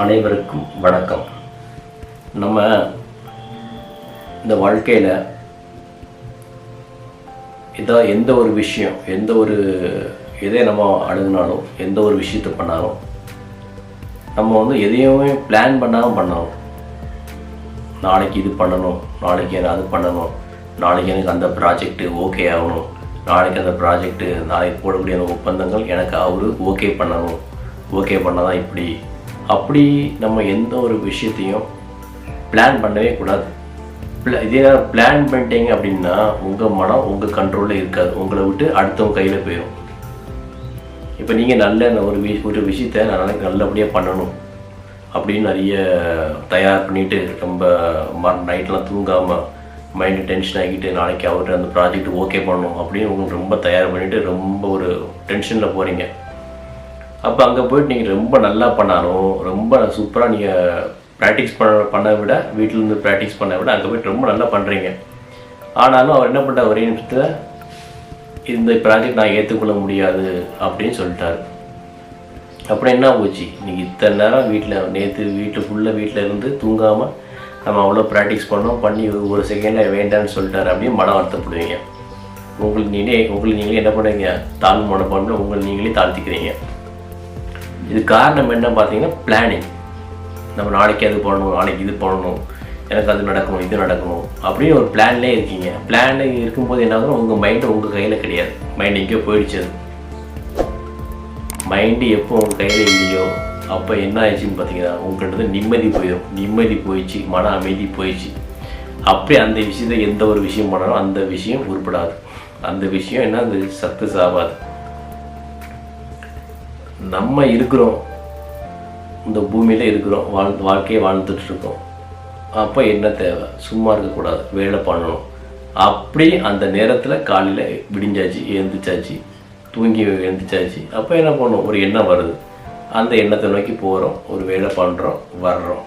அனைவருக்கும் வணக்கம். நம்ம இந்த வாழ்க்கையில் இதா எந்த ஒரு விஷயம் எந்த ஒரு எதை நம்ம அணுகுனாலும் எந்த ஒரு விஷயத்தை பண்ணாலும் நம்ம வந்து எதையுமே பிளான் பண்ணாமல் பண்ணணும். நாளைக்கு இது பண்ணணும் நாளைக்கு எனக்கு அது பண்ணணும் நாளைக்கு எனக்கு அந்த ப்ராஜெக்ட்டு ஓகே ஆகணும் நாளைக்கு அந்த ப்ராஜெக்ட்டு நாளைக்கு போடக்கூடிய அந்த ஒப்பந்தங்கள் எனக்கு அவரு ஓகே பண்ணணும். ஓகே பண்ணாதான் இப்படி அப்படி நம்ம எந்த ஒரு விஷயத்தையும் பிளான் பண்ணவே கூடாது. இதே பிளான் பண்ணிட்டீங்க அப்படின்னா உங்கள் மனம் உங்கள் கண்ட்ரோலில் இருக்காது. உங்களை விட்டு அடுத்தவங்க கையில் போயிடும் இப்போ நீங்கள் நல்ல ஒரு வி ஒரு விஷயத்த நாளைக்கு நல்லபடியாக பண்ணணும் அப்படின்னு நிறைய தயார் பண்ணிட்டு ரொம்ப ம நைட்லாம் தூங்காமல் மைண்டு டென்ஷன் ஆகிட்டு நாளைக்கு அவர்கிட்ட அந்த ப்ராஜெக்ட் ஓகே பண்ணணும் அப்படின்னு உங்களுக்கு ரொம்ப தயார் பண்ணிவிட்டு ரொம்ப ஒரு டென்ஷனில் போகிறீங்க அப்போ அங்கே போயிட்டு நீங்கள் ரொம்ப நல்லா பண்ணாலும் ரொம்ப சூப்பராக நீங்கள் ப்ராக்டிஸ் பண்ண பண்ண விட வீட்டிலேருந்து ப்ராக்டிஸ் பண்ண விட அங்கே போயிட்டு ரொம்ப நல்லா பண்ணுறீங்க ஆனாலும் அவர் என்ன பண்ணுற ஒரே நிமிஷத்தில் இந்த ப்ராஜெக்ட் நான் ஏற்றுக்கொள்ள முடியாது அப்படின்னு சொல்லிட்டாரு. அப்புறம் என்ன போச்சு நீங்கள் இத்தனை நேரம் வீட்டில் நேற்று வீட்டில் ஃபுல்லாக வீட்டில் இருந்து தூங்காமல் நம்ம அவ்வளோ ப்ராக்டிஸ் பண்ணோம் பண்ணி ஒரு செகண்டில் வேண்டான்னு சொல்லிட்டார் அப்படின்னு மன வருத்தப்படுவீங்க. உங்களுக்கு நீங்களே உங்களுக்கு நீங்களே என்ன பண்ணுவீங்க? தாழ்வு மனப்பான்மை உங்களை நீங்களே தாழ்த்திக்கிறீங்க. இது காரணம் என்ன பார்த்தீங்கன்னா பிளானிங் நம்ம நாளைக்கு அது பண்ணணும் நாளைக்கு இது பண்ணணும் எனக்கு அது நடக்கணும் இது நடக்கணும் அப்படின்னு ஒரு பிளான்லேயே இருக்கீங்க. பிளான் இருக்கும்போது என்ன ஆகும் உங்கள் மைண்டு உங்கள் கையில் கிடையாது. மைண்ட் எங்கேயோ போயிடுச்சு அது. மைண்டு எப்போ உங்கள் கையில் இல்லையோ அப்போ என்ன ஆயிடுச்சுன்னு பார்த்தீங்கன்னா உங்கள்கிட்ட நிம்மதி போயிடும் நிம்மதி போயிடுச்சு மன அமைதி போயிடுச்சு. அப்படியே அந்த விஷயத்தை எந்த ஒரு விஷயம் பண்ணாலும் அந்த விஷயம் உருப்படாது. அந்த விஷயம் என்ன? அந்த சத்து சாவாது நம்ம இருக்கிறோம். இந்த பூமியில் இருக்கிறோம். வாழ் வாழ்க்கையை வாழ்ந்துட்டு இருக்கோம் அப்போ என்ன தேவை? சும்மா இருக்கக்கூடாது. வேலை பண்ணணும். அப்படி அந்த நேரத்தில் காலையில் விடிஞ்சாச்சு எழுந்திரிச்சாச்சு தூங்கி எழுந்திரிச்சாச்சு. அப்போ என்ன பண்ணணும் ஒரு எண்ணம் வருது. அந்த எண்ணத்தை நோக்கி போகிறோம் ஒரு வேலை பண்ணுறோம் வர்றோம்.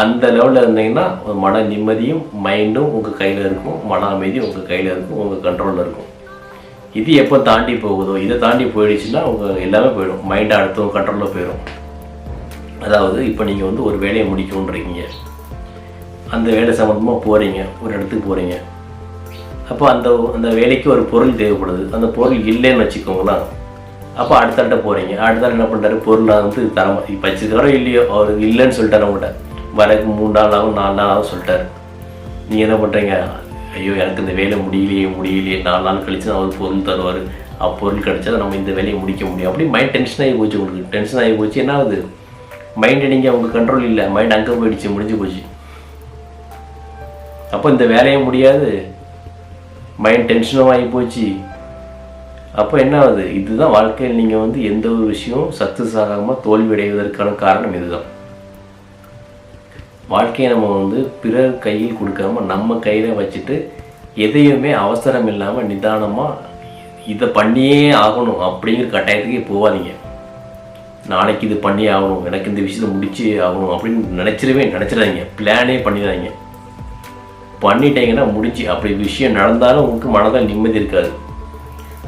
அந்த லெவலில் இருந்தீங்கன்னா மன நிம்மதியும் மைண்டும் உங்கள் கையில் இருக்கும். மன அமைதியும் உங்கள் கையில் இருக்கும். உங்கள் கண்ட்ரோலில் இருக்கும். இது எப்போ தாண்டி போகுதோ இதை தாண்டி போயிடுச்சுன்னா உங்கள் எல்லாமே போயிடும். மைண்டை அடுத்தவங்க கண்ட்ரோலில் போயிடும் அதாவது இப்போ நீங்கள் வந்து ஒரு வேலையை முடிக்கணுன்றீங்க அந்த வேலை சம்மந்தமாக போகிறீங்க ஒரு இடத்துக்கு போகிறீங்க அப்போ அந்த அந்த வேலைக்கு ஒரு பொருள் தேவைப்படுது. அந்த பொருள் இல்லைன்னு வச்சுக்கோங்களேன். அப்போ அடுத்தாட்ட போகிறீங்க அடுத்த என்ன பண்ணுறாரு பொருளை வந்து தரமா இப்போ வச்சுக்கிறோம் இல்லையோ அவர் இல்லைன்னு சொல்லிட்டார் அவங்கள்ட்ட வரக்கு மூணு நாள் ஆகும் நாலு நாள் ஆகும் சொல்லிட்டாரு. நீங்கள் என்ன பண்ணுறீங்க ஐயோ எனக்கு இந்த வேலை முடியலையே முடியலையே. நாலு நாள் கழிச்சு நான் அவர் பொருள் தருவார். அப்பொருள் கிடைச்சா நம்ம இந்த வேலையை முடிக்க முடியும். அப்படி மைண்ட் டென்ஷன் ஆகி போச்சு உங்களுக்கு. டென்ஷன் ஆகி போச்சு. என்ன ஆகுது? மைண்டு நீங்கள் அவங்க கண்ட்ரோல் இல்லை. மைண்ட் அங்கே போயிடுச்சு முடிஞ்சு போச்சு. அப்போ இந்த வேலையே முடியாது. மைண்ட் டென்ஷனும் ஆகி போச்சு. அப்போ என்ன ஆகுது? இதுதான் வாழ்க்கையில் நீங்கள் வந்து எந்த ஒரு விஷயமும் சக்ஸஸ் ஆகாமல் தோல்வி அடைவதற்கான காரணம் இதுதான். வாழ்க்கையை நம்ம வந்து பிறர் கையில் கொடுக்காம நம்ம கையில் வச்சுட்டு எதையுமே அவசரம் இல்லாமல் நிதானமாக இதை பண்ணியே ஆகணும் அப்படிங்கிற கட்டாயத்துக்கு போகாதீங்க நாளைக்கு இது பண்ணி ஆகணும் எனக்கு இந்த விஷயத்தை முடிச்சு ஆகணும் அப்படின்னு நினச்சிடவே நினச்சிடாதீங்க. பிளானே பண்ணிடாதீங்க. பண்ணிட்டீங்கன்னா முடிச்சு. அப்படி விஷயம் நடந்தாலும் உங்களுக்கு மனதில் நிம்மதி இருக்காது.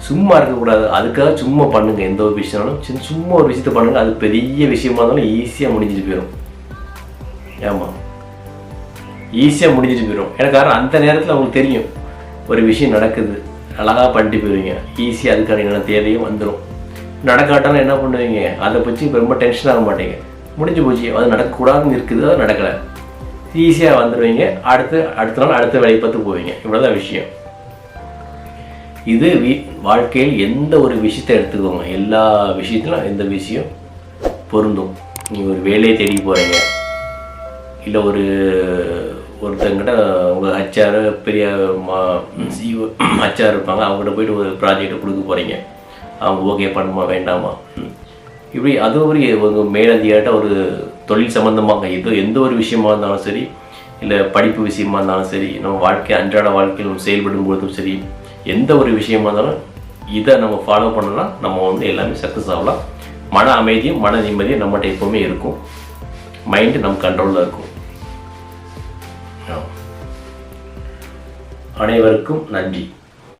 சும்மா இருக்கக்கூடாது. அதுக்காக சும்மா பண்ணுங்கள் எந்த ஒரு விஷயம்னாலும். சின்ன சும்மா ஒரு விஷயத்த பண்ணுங்கள் அது பெரிய விஷயமா இருந்தாலும் ஈஸியாக முடிஞ்சிட்டு போயிடும் ஆமாம் ஈஸியாக முடிஞ்சிட்டு போயிடும் எனக்கு காரணம் அந்த நேரத்தில் அவங்களுக்கு தெரியும். ஒரு விஷயம் நடக்குது. அழகாக பண்ணிட்டு போயிடுவீங்க ஈஸியாக அதுக்கான என்ன தேவையும் வந்துடும் நடக்காட்டாலும் என்ன பண்ணுவீங்க? அதை பற்றி இப்போ ரொம்ப டென்ஷன் ஆக மாட்டீங்க. முடிஞ்சு போச்சு. அது நடக்கக்கூடாதுன்னு இருக்குது. அது நடக்கலை. ஈஸியாக வந்துடுவீங்க அடுத்து அடுத்த நாள் அடுத்த வேலையை பார்த்து போவீங்க. இவ்வளோதான் விஷயம். இது வீ வாழ்க்கையில் எந்த ஒரு விஷயத்தை எடுத்துக்கோங்க. எல்லா விஷயத்திலும் எந்த விஷயம் பொருந்தும். நீங்கள் ஒரு வேலையை தேடி போகிறீங்க இல்லை ஒரு ஒருத்தங்கிட்ட உங்கள் ஹச்ஆர் பெரிய சிஓ ஹச்ஆர் இருப்பாங்க அவங்ககிட்ட போயிட்டு ஒரு ப்ராஜெக்டை கொடுக்க போகிறீங்க அவங்க ஓகே பண்ணுமா வேண்டாமா? இப்படி அது ஒரு உங்கள் மேலதிகாட்ட ஒரு தொழில் சம்மந்தமாக எது எந்த ஒரு விஷயமா இருந்தாலும் சரி இல்லை படிப்பு விஷயமா இருந்தாலும் சரி நம்ம வாழ்க்கை அன்றாட வாழ்க்கையில் செயல்படும் பொழுதும் சரி எந்த ஒரு விஷயமா இருந்தாலும் இதை நம்ம ஃபாலோ பண்ணோம்னா நம்ம வந்து எல்லாமே சக்ஸஸ் ஆகலாம். மன அமைதியும் மன நிம்மதியும் நம்மகிட்ட எப்போவுமே இருக்கும். மைண்டு நம்ம கண்ட்ரோலில் இருக்கும். அனைவருக்கும் நன்றி.